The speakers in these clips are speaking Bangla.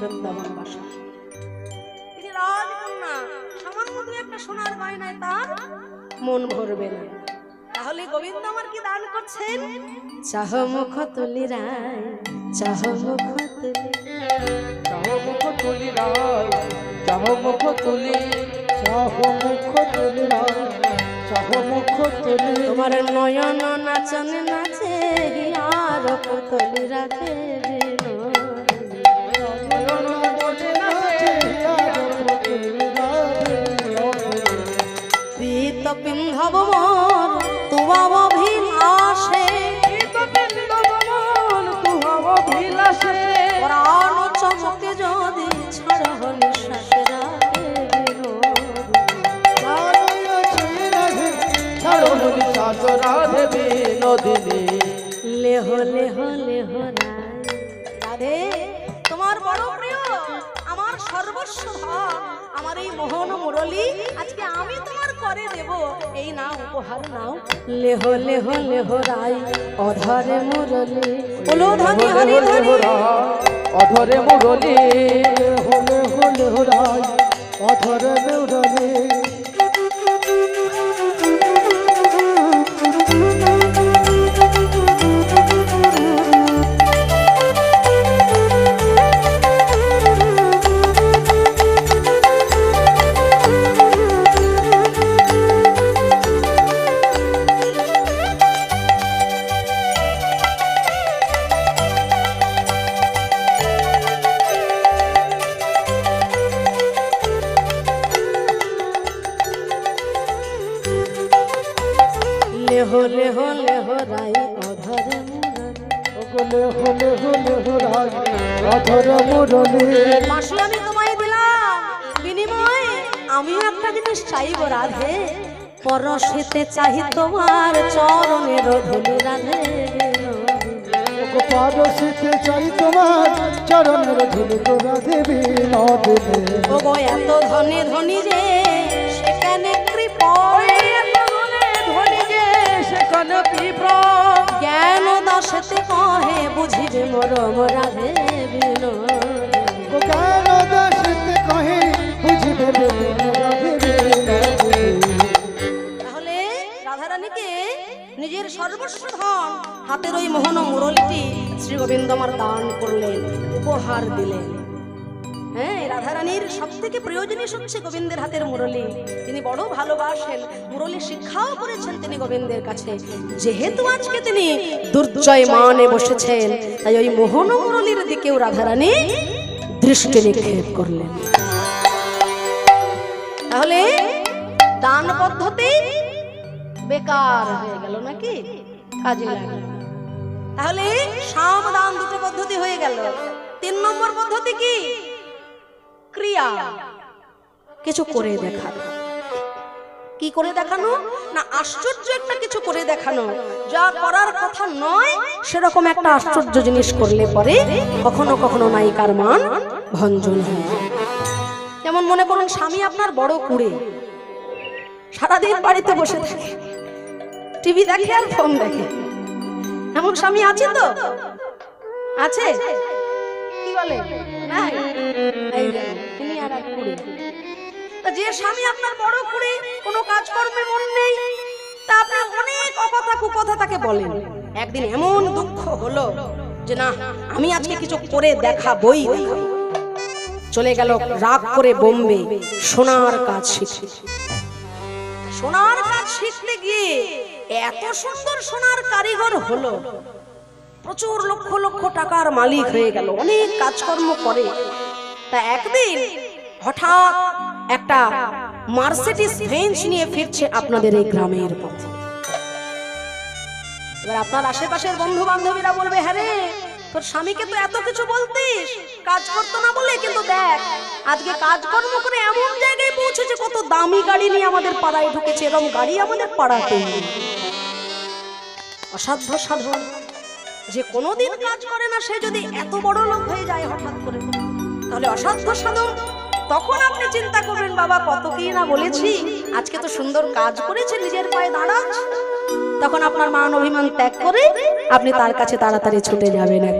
বৃন্দাবন বাসা। তিনি রাজকন্যা সামান্য দু একটা সোনার গয়নায় তার। মন ভরবে না। তাহলে গোবিন্দ আমার কি দান করছেন? চাহ মুখ তুলি রায় চাহ মুখ তুলি চাহ মুখ তুলি রায় চাহ মুখ তুলি চাহ মুখ তুলি রায় চাহ মুখ তুলি। তোমার নয়ন নাচন নাচে আর পুতলি রাধে প্রীত পিন্ধব মোর তুয়াব ভিলাসে প্রাণ চমকে যদি ছাড় লেহ লেহ লেহ। রাধে তোমার বড় প্রিয়, আমার সর্বস্ব আমার এই মোহন মুরলি আজকে আমি তোমার করে দেব। এই নাও উপহার নাও। লেহ লেহ লেহ রাই অধরে মুরলি। বলো ধনী হরি ধনি অধরে মুরলি। হলে হলে হরাই অধরে মুরলি। লেহ লেহ লেহ রাই অধরে হলে হলে হলে হরাই অধরে মুরলি। মাসি আমি তোমায় দিলাম। বিনিময়ে আমিও একটা জিনিস চাইব রাধে পরশিতে চাহি তোমার চরণের ধুলি রাধে। পারসিতে চাই তোমার চরণের ধুলি তোরা দেবী ও এত ধনী ধনী যে সেখানে পিপ্র জ্ঞান দশতে কহে বুঝিবে মরম রাধে বিনোদ কেন দাসিতে কহে বুঝবে রাধে বিনোদিনী। তাহলে রাধারানীকে নিজের সর্বস্ব ধন হাতের ওই মোহন মুরলিটি শ্রী গোবিন্দ আমার দান করলেন উপহার দিলেন। হ্যাঁ রাধারানীর সব থেকে প্রিয় জিনিস হচ্ছে গোবিন্দের হাতের মুরলি। তিনি বড় ভালোবাসেন। মুরলি শিক্ষাও করেছেন তিনি গোবিন্দের কাছে। যেহেতু আজকে তিনি দুর্জয় মানে বসেছেন, তাই ওই মোহন মুরলির দিকেও রাধারানী দৃষ্টি নিক্ষেপ করলেন। তাহলে দান পদ্ধতি বেকার হয়ে গেল নাকি? কাজে লাগল। তাহলে সাম দান দুটো পদ্ধতি হয়ে গেল। তিন নম্বর পদ্ধতি কি? ক্রিয়া। কিছু করে দেখানো কি করে দেখানো? না, আশ্চর্য একটা কিছু করে দেখানো। যা করার কথা নয়, সেরকম একটা আশ্চর্য জিনিস করলে পরে কখনো কখনো নায়িকার মান ভঞ্জন হয়। যেমন মনে করুন, স্বামী আপনার বড় কুড়ে। সারাদিন বাড়িতে বসে থাকে। টিভি দেখে আর ফোন দেখে। এমন স্বামী আছে তো? আছে? কি বলে? নাই তিনি আর কুড়ে। যে স্বামী আপনার বড় কুড়ে কোনো কাজকর্মে মন নেই, তা আপনি অনেক অকথা কুকথা তাকে বলেন। একদিন এমন দুঃখ হলো যে না, আমি আজকে কিছু করে দেখাবই দেখাবো চলে গেল রাগ করে বোম্বে সোনার কাজ শিখে সোনার কাজ শিখতে গিয়ে এত সুন্দর সোনার কারিগর হলো। প্রচুর লক্ষ লক্ষ টাকার মালিক হয়ে গেল, অনেক কাজকর্ম করে। তা একদিন হঠাৎ একটা মার্সিডিস বেঞ্চ নিয়ে ফিরছে আপনাদের এই গ্রামের পথে। এবার আপনার আশেপাশের বন্ধু বান্ধবীরা বলবে হ্যাঁ রে, তোর স্বামীকে তো এত কিছু বলতিস। কাজ করতো না বলে, কিন্তু দেখ, আজকে কাজকর্ম করে এমন জায়গায় পৌঁছেছে কত দামি গাড়ি নিয়ে আমাদের পাড়ায় ঢুকেছে এরকম গাড়ি আমাদের পাড়াতে। অসাধ্য সাধন। যে কোনোদিন কাজ করে না, সে যদি এত বড় লোক হয়ে যায় হঠাৎ করে। তাহলে অসাধ্য সাধন। তখন আপনি চিন্তা করবেন, বাবা, কত কি না বলেছি? আজকে তো সুন্দর কাজ করেছে নিজের পায়ে দাঁড়াচ্ছে তখন আপনার মান অভিমান ত্যাগ করে আপনি তার কাছে তাড়াতাড়ি ছুটে যাবেন এক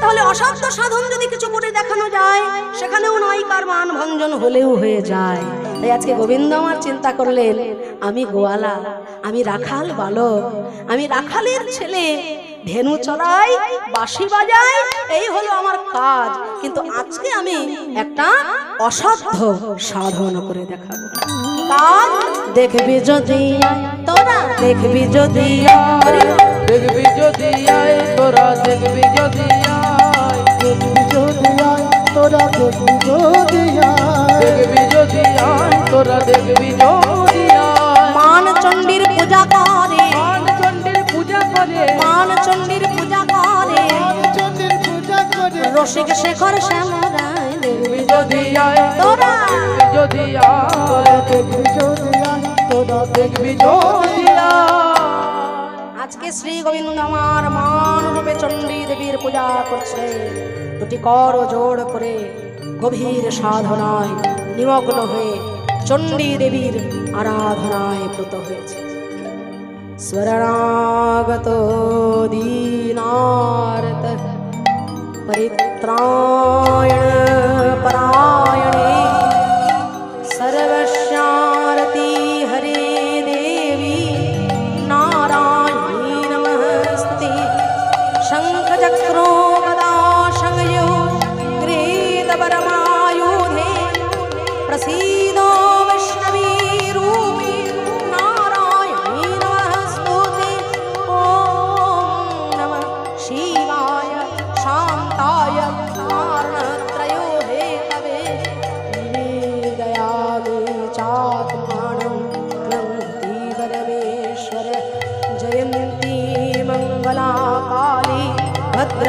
তাহলে অসাধ্য সাধন যদি কিছু করে দেখানো যায়, সেখানেও নায়িকার মান ভঞ্জন হলেও হয়ে যায়। তাই আজকে গোবিন্দ আমার চিন্তা করলেন, আমি গোয়ালা, আমি রাখাল বালক, আমি রাখালের ছেলে ধেনু চড়াই বাঁশি বাজাই এই হলো আমার কাজ। কিন্তু আজকে আমি একটা অসাধ্য সাধন করে দেখাবো। কাজ দেখবি যদি তোরা দেখবি যদি দেখবি যদি তোরা দেখবি যদি দেখবি যদি তোরা দেখবি যদি দেখবি যদি তোরা দেখবি যদি করে। মান চণ্ডীর পূজা করে। চন্দ্রের পূজা করে। রসিক শেখর শ্যামরায় দেখবি যদি তোরা যদি দেখবি যদি তোরা দেখবি যদি আজকে শ্রী গোবিন্দ আমার মান রূপে চণ্ডী দেবীর পূজা করছে। দুটি কর জোড় করে গভীর সাধনায় নিমগ্ন হয়ে চণ্ডী দেবীর আরাধনায় ব্রত হয়েছে। स्वर्णागतो दीनारतः परित्रायण।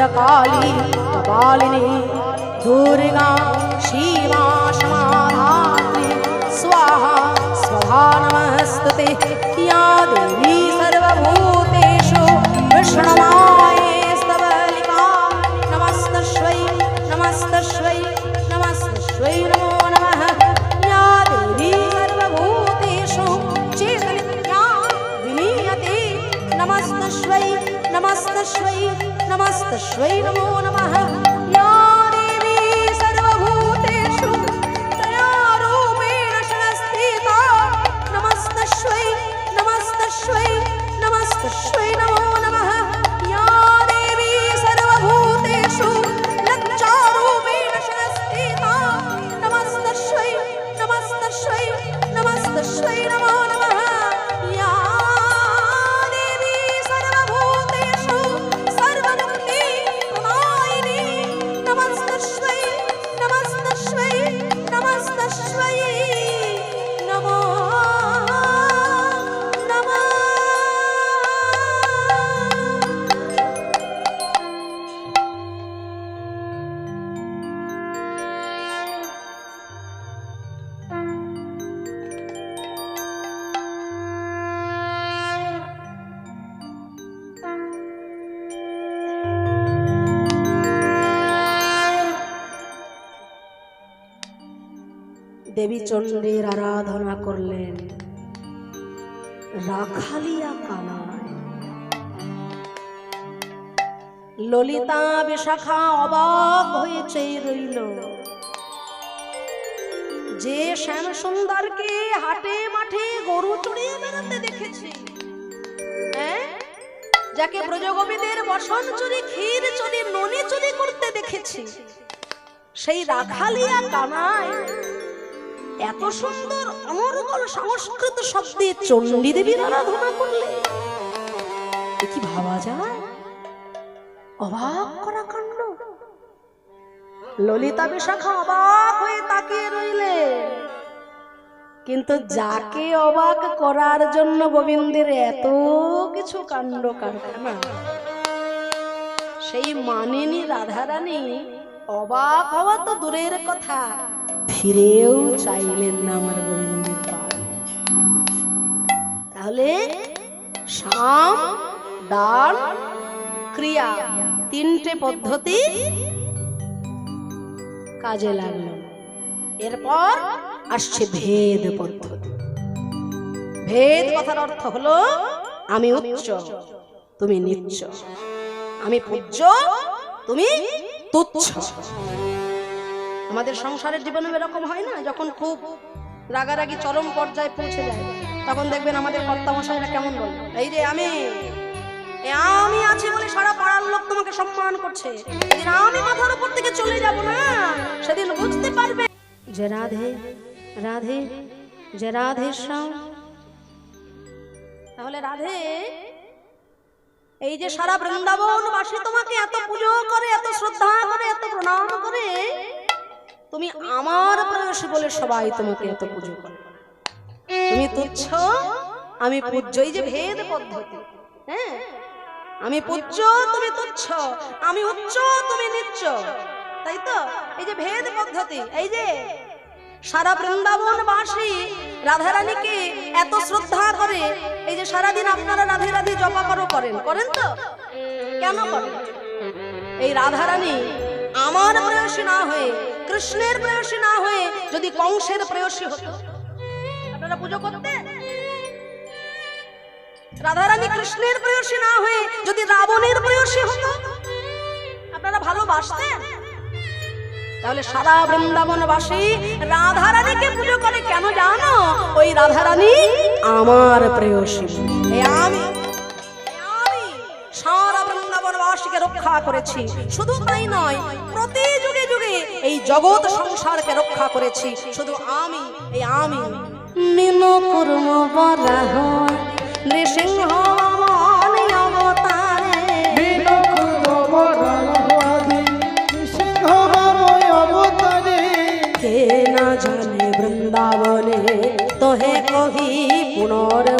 भद्रकाली कपालिनी दुर्गा शिवा समाधात्री स्वाहा स्वधा नमस्तुते या देवी सर्वभूतेषु विष्णुमाये দেবী চণ্ডীর আরাধনা করলেন। রাখালিয়া কানায়। ললিতা বিশাখা অবাক হয়ে চেয়ে রইল। যে শ্যাম সুন্দরকে হাটে মাঠে গরু চড়িয়ে বেড়াতে দেখেছি হ্যাঁ? যাকে ব্রজগোপীদের বসন চুরি ক্ষীর চুরি ননি চুরি করতে দেখেছি সেই রাখালিয়া কানায় এত সুন্দর অনর্গল সংস্কৃত শব্দে চণ্ডী দেবীর আরাধনা করলে। কি ভাবা যায়? অবাক করা কাণ্ড। ললিতা বিশাখা অবাক হয়ে তাকিয়ে রইলে। কিন্তু যাকে অবাক করার জন্য গোবিন্দের এত কিছু কাণ্ড কারখানা, সেই মানিনী রাধারানী অবাক হওয়া তো দূরের কথা। ফিরেও চাইলেন না আমার গোবিন্দের তাহলে সাম দান ক্রিয়া তিনটে পদ্ধতি কাজে লাগল। এরপর আসছে ভেদ পদ্ধতি। ভেদ কথার অর্থ হলো, আমি উচ্চ, তুমি নিচ্চ আমি পূজ্য, তুমি তুচ্ছ। আমাদের সংসারের জীবনে এরকম হয় না, যখন খুব রাগারাগি চরম পর্যায়ে পৌঁছে যায়, তখন দেখবেন আমাদের কর্তামশাইরা কেমন বলে, এই যে আমি আমি আছি বলে সারা পাড়ার লোক তোমাকে সম্মান করছে আমি মাথার উপর থেকে চলে যাব না, সেদিন বুঝতে পারবে যে রাধে রাধে, যে রাধে তাহলে রাধে, এই যে সারা বৃন্দাবনবাসী তোমাকে এত পুজো করে, এত শ্রদ্ধা করে, এত প্রণাম করে তুমি আমার প্রেয়সী বলে সবাই তোমাকে এত পুজো করে। তুমি তুচ্ছ, আমি পূজ্য, এই যে ভেদ পদ্ধতি হ্যাঁ? আমি পূজ্য, তুমি তুচ্ছ, আমি উচ্চ, তুমি নিচ্চ তাই তো? এই যে ভেদ পদ্ধতি, এই যে সারা বৃন্দাবনবাসী রাধারানীকে এত শ্রদ্ধা করে, এই যে সারাদিন আপনারা রাধে রাধে জপা করো করেন করেন তো? কেন করেন? এই রাধারানী আমার প্রেয়সী না হয়ে কৃষ্ণের প্রেয়সী না হয়ে যদি কংসের প্রেয়সী হতো। আপনারা পুজো করতেন? রাধারানী কৃষ্ণের প্রেয়সী না হয়ে যদি রাবণের প্রেয়সী হতো, আপনারা ভালোবাসতেন? তাহলে সারা বৃন্দাবনবাসী রাধারানীকে পুজো করে কেন জানো? ওই রাধারানী আমার প্রেয়সী। আমি সারা বৃন্দাবনবাসীকে রক্ষা করেছি। শুধু তাই নয় প্রতি যুগে যুগে এই জগৎ সংসারকে রক্ষা করেছি। শুধু আমি এই আমি। মিন কুর্ম বরাহ নৃসিংহ মনে জানে বৃন্দাবনে তোহে কহি পুনর্বার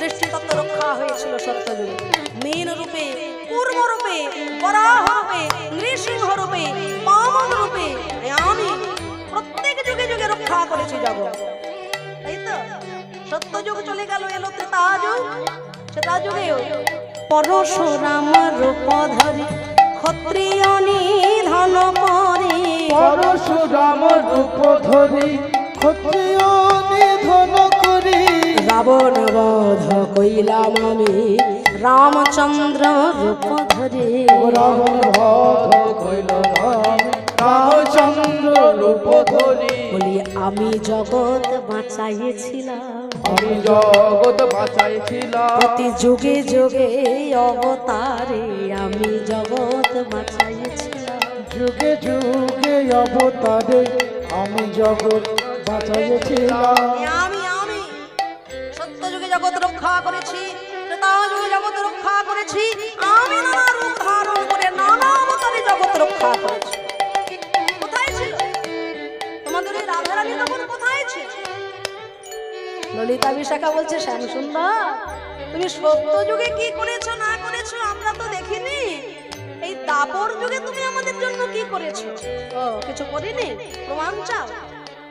করে সৃষ্টি তত্ত্ব রক্ষা হয়েছিল সত্য যুগে মীন রূপে পূর্ব রূপে বরাহ রূপে, নৃসিংহ রূপে বামন রূপে আমি প্রত্যেক যুগে যুগে রক্ষা করেছি জগৎ তাই তো সত্য যুগ চলে গেল, এলো ত্রেতা যুগ সেটা যুগেও পরশুরাম রূপ ধরি, ক্ষত্রিয় নিধন করে। পরশুরাম রূপ ধরি, ক্ষত্রিয় রাবণ বধ কইলাম আমি। রামচন্দ্র রূপ ধরে। রাবণ ভগ কইল রাম রামচন্দ্র রূপ ধরি। বলি আমি জগৎ বাঁচাইছিলাম। আমি জগৎ বাঁচাইছিলাম। প্রতি যুগে যুগে অবতারে আমি জগৎ বাঁচাইছিলাম। যুগে যুগে অবতারে আমি জগৎ বাঁচাইছিলাম। আমি জগৎ রক্ষা করেছি যুগে জগৎ রক্ষা করেছি, আমি নানা রূপ ধারণ করে নানা অবতারে জগৎ রক্ষা করেছি। কোথায় ছিল? তোমাদের এই রাধারানী তখন কোথায় ছিল? ললিতা বিশাখা বলছে শ্যাম সুন্দর তুমি সত্য যুগে কি করেছ, না করেছ, আমরা তো দেখিনি। এই দাপর যুগে তুমি আমাদের জন্য কি করেছ? ও, কিছু করিনি? প্রমাণ চাও?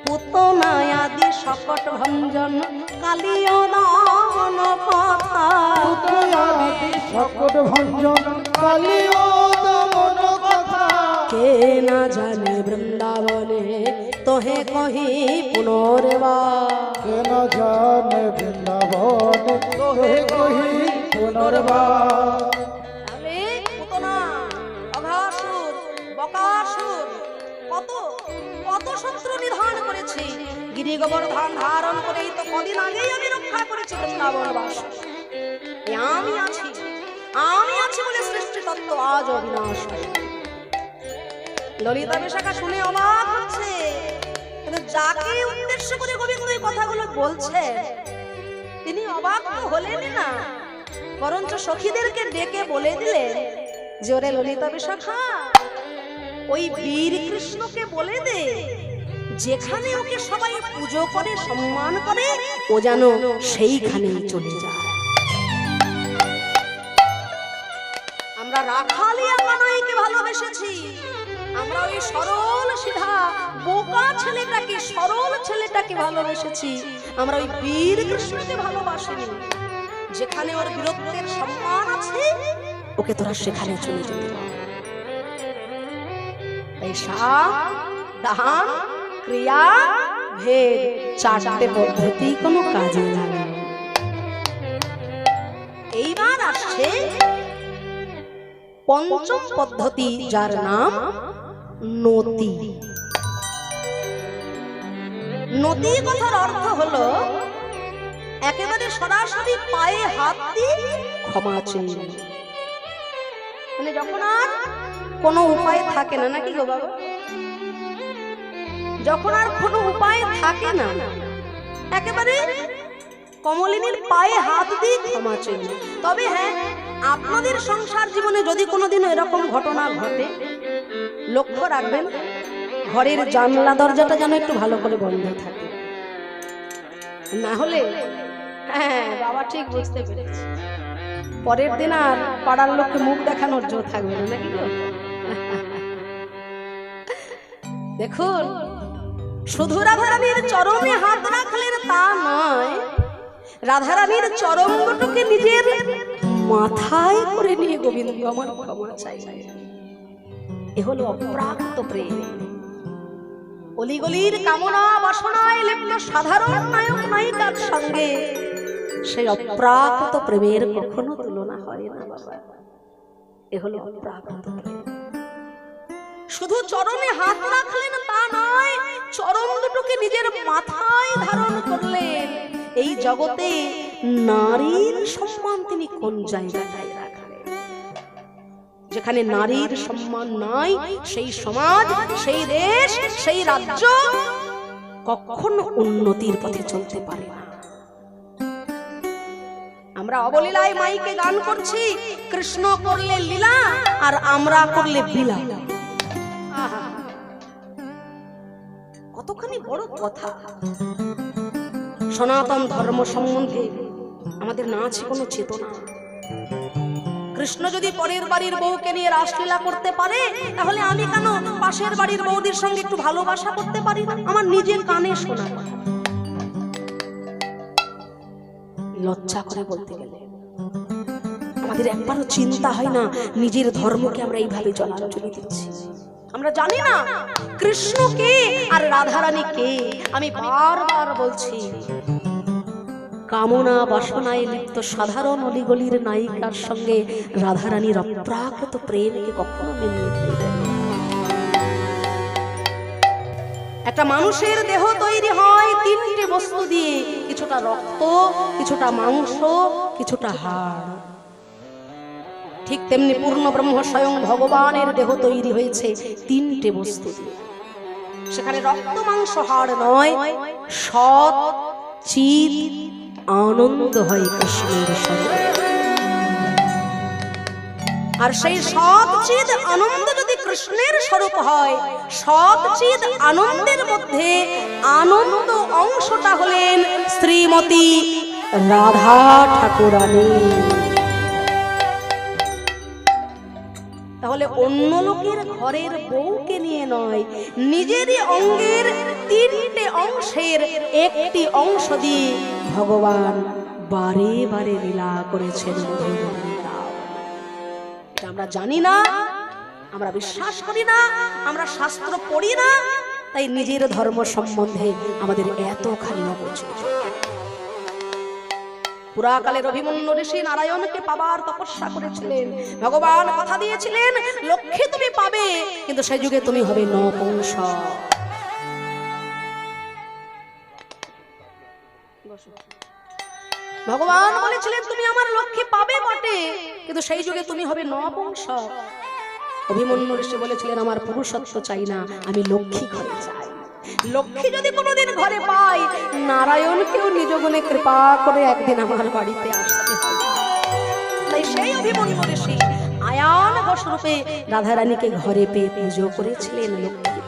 পুতনায় আদি সকট ভঞ্জন কালিয় দান কথা পুত্রয়াদি সকট ভঞ্জন কালিও দমন কথা কে না জানে বৃন্দাবনে তোহে কহি পুনর্বার কেন জানে বৃন্দাবন তোহে কহি পুনর্বার কত শত্রু করেছি। গিরি গোবর্ধন ধারণ করেই তো কদিন আগেই আমি রক্ষা করেছি বৃন্দাবনবাস আমি আছি আমি আছি বলে সৃষ্টি তত্ত্ব আজ অবিনাশ ললিতা বিশাখা শুনে অবাক হচ্ছে, কিন্তু যাকে উদ্দেশ্য করে গোবিন্দ এই কথাগুলো বলছে, তিনি অবাক তো হলেনই না। বরঞ্চ সখীদেরকে ডেকে বলে দিলেন যে, ওরে ললিতা বিশাখা ওই বীর কৃষ্ণকে বলে দে, যেখানে ওকে সবাই পুজো করে, সম্মান করে, ও যেন সেইখানেই চলে যায়। আমরা রাখালিয়া কানাইকে ভালোবেসেছি। আমরা ওই সরল সিধা, বোকা ছেলেটাকে, সরল ছেলেটাকে ভালোবেসেছি। আমরা ওই বীর কৃষ্ণকে ভালোবাসিনি। যেখানে ওর বীরত্বের সম্মান আছে, ওকে তোরা সেখানে চলে যেতে। সাম দান ক্রিয়া, ভেদ, চারটে পদ্ধতি কোনো কাজে লাগে। এইবার আসছে পঞ্চম পদ্ধতি, যার নাম নতি নতি কথার অর্থ হলো একেবারে সরাসরি পায়ে হাত দিয়ে ক্ষমা চেয়ে মানে যখন আর কোনো উপায় থাকে না, নাকি গো বাবা যখন আর কোনো উপায় থাকে না, একেবারে কমলিনীর পায়ে হাত দিয়ে ক্ষমা নেওয়া। তবে হ্যাঁ আপনাদের সংসার জীবনে যদি কোনোদিন এরকম ঘটনা ঘটে, লক্ষ্য রাখবেন, ঘরের জানলা দরজাটা যেন একটু ভালো করে বন্ধ থাকে না হলে হ্যাঁ বাবা ঠিক বুঝতে পেরেছি পরের দিন আর পাড়ার লোককে মুখ দেখানোর জোর থাকবে না, নাকি? দেখুন শুধু রাধারানীর চরণে হাত রাখলেন তা নয়, রাধারানীর চরণগুলোকে নিজের মাথায় করে নিয়ে গোবিন্দ আমার ক্ষমা চাই এ হলো অপ্রাকৃত প্রেম। অলিগলির কামনা বাসনায় সাধারণ নায়ক নায়িকার সঙ্গে সেই অপ্রাকৃত প্রেমের কখনো তুলনা হয় না বাবা। এ হলো অপ্রাকৃত প্রেম। শুধু চরণে হাত রাখলেন তা নয় চরণ দুটোকে নিজের মাথায় ধারণ করলেন। এই জগতে নারীর সম্মান তিনি কোন জায়গাটায় রাখলেন? যেখানে নারীর সম্মান নাই, সেই সমাজ, সেই দেশ, সেই রাজ্য কখনো উন্নতির পথে চলতে পারে না। আমরা অবলীলায় মাইকে গান করছি, কৃষ্ণ করলে লীলা আর আমরা করলে বিলা কতখানি বড় কথা। সনাতন ধর্ম সম্বন্ধে আমাদের না আছে কোনো চেতনা। কৃষ্ণ যদি পরের বাড়ির বউকে নিয়ে রাসলীলা করতে পারে, তাহলে আমি কেন পাশের বাড়ির বৌদির সঙ্গে একটু ভালোবাসা করতে পারি না? আমার নিজের কানে শোনা লজ্জা করে বলতে গেলে। আমাদের একবারও চিন্তা হয় না, নিজের ধর্মকে আমরা এইভাবে জলাঞ্জলি দিচ্ছি। আমরা জানি না কৃষ্ণ কে আর রাধারানী কে। আমি বারবার বলছি, কামনা বাসনায় লিপ্ত সাধারণ অলিগলির নায়িকার সঙ্গে রাধারানীর অপ্রাকৃত প্রেমকে কখনো মিলিয়ে একটা মানুষের দেহ তৈরি হয় তিনটে বস্তু দিয়ে, কিছুটা রক্ত, কিছুটা মাংস, কিছুটা হাড়। ঠিক তেমনি পূর্ণ ব্রহ্ম স্বয়ং ভগবানের দেহ তৈরি হয়েছে তিনটে বস্তু দিয়ে। সেখানে রক্ত, মাংস, হাড় নয়, সৎ চির আনন্দ হয় কৃষ্ণের সঙ্গে। আর সেই সৎ চিদ আনন্দ যদি কৃষ্ণের স্বরূপ হয়, সৎ চিদ আনন্দের মধ্যে আনন্দ অংশটা হলেন শ্রীমতী রাধা ঠাকুরানী। তাহলে অন্য লোকের ঘরের বউকে নিয়ে নয়, নিজেরই অঙ্গের তিনটে অংশের একটি অংশ দিয়ে ভগবান বারে বারে লীলা করেছেন আমরা জানি না, আমরা বিশ্বাস করি না, আমরা শাস্ত্র পড়ি না, তাই নিজের ধর্ম সম্বন্ধে আমাদের এতখানি অপরিচিত পুরাকালের অভিমন্যু ঋষি নারায়ণকে পাবার তপস্যা করেছিলেন। ভগবান কথা দিয়েছিলেন লক্ষ্মী তুমি পাবে, কিন্তু সেই যুগে তুমি হবে নপুংস ভগবান বলেছিলেন, তুমি আমার লক্ষ্মী পাবে বটে, কিন্তু সেই যুগে তুমি হবে নপুংস অভিমন্যু ঋষি বলেছিলেন, আমার পুরুষত্ব চাই না, আমি লক্ষ্মী ঘরে চাই লক্ষ্মী যদি কোনোদিন ঘরে পাই নারায়ণকেও নিজ গুণে কৃপা করে একদিন আমার বাড়িতে আসতে তাই সেই ঋষি আয়ান বসরূপে রাধারানীকে ঘরে পেয়ে পুজো করেছিলেন লক্ষ্মী।